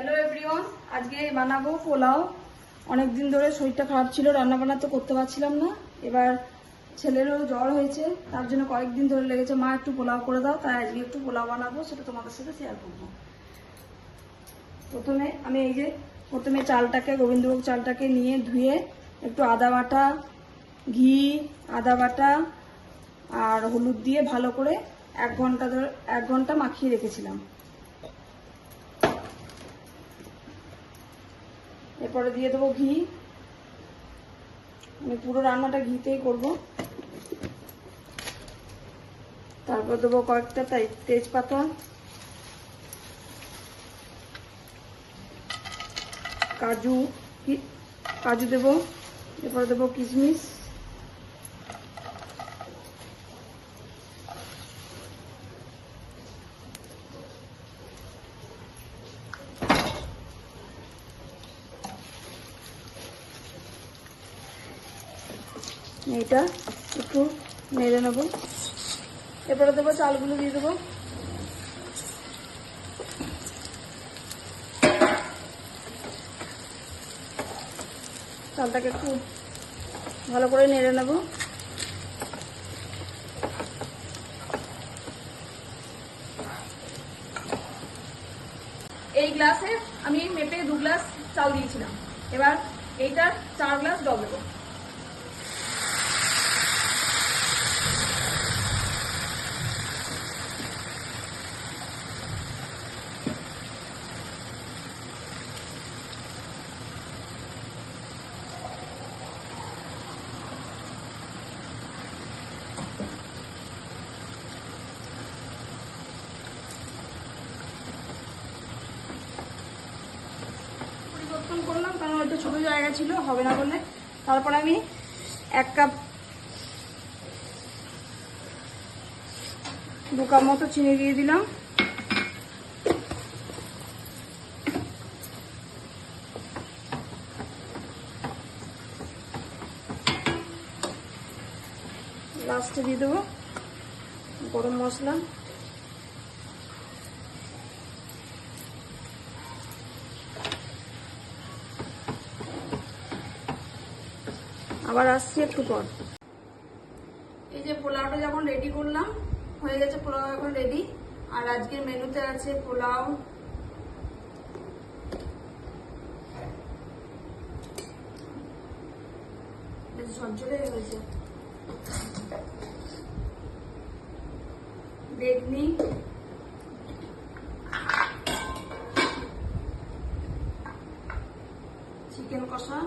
Hello everyone আজকে বানাবো পোলাও। অনেক দিন ধরে শরীরটা খারাপ ছিল রান্না বান্না তো করতে পারছিলাম না। এবার ছেলেরও জ্বর হয়েছে, তার জন্য কয়েকদিন ধরে লেগেছে। মা, একটু পোলাও করে দাও, তাই আজকে একটু পোলাও বানাবো, সেটা তোমাদের সাথে শেয়ার করব। প্রথমে আমি এই যে, প্রথমে চালটাকে, গোবিন্দভোগ চালটাকে নিয়ে ধুয়ে একটু আদা বাটা, ঘি, আদা বাটা আর হলুদ দিয়ে ভালো করে এক ঘণ্টা ধরে, এক ঘণ্টা মাখিয়ে রেখেছিলাম। এরপরে দিয়ে দেবো ঘি। আমি পুরো রান্নাটা ঘিতেই করব। তারপর দেবো কয়েকটা তাই- তেজপাতা। কাজু কাজু দেবো। এরপরে দেবো কিশমিশ। এটা একটু নেড়ে নেব। এরপরে দেবো, চালগুলো দিয়ে দেবো। চালটাকে একটু ভালো করে নেড়ে নেব। এই গ্লাসে আমি মেপে দু গ্লাস চাল দিয়েছিলাম। এবার এইটার চার গ্লাস জল দেবো। পরিবর্তন করলাম, কারণ ওইটা ছোটো জায়গা ছিল, হবে না বলে তারপর আমি এক কাপ দু কাপ মতো চিনি দিয়ে দিলাম। লাস্টে দিয়ে দেবো গরম মশলা। আবার আসছি একটু পর। এই যে পোলাওটা যখন রেডি করলাম, হয়ে গেছে পোলাও এখন রেডি আর আজকের মেনুতে আছে পোলাও। হয়েছে। চিকেন কষা।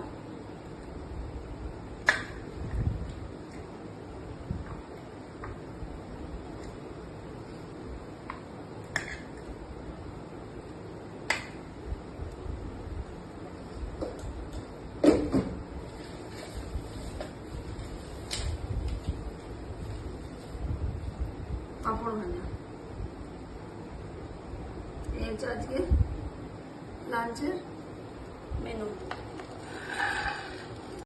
পাঁপড় ভাজা এই হচ্ছে আজকে লাঞ্চের মেনু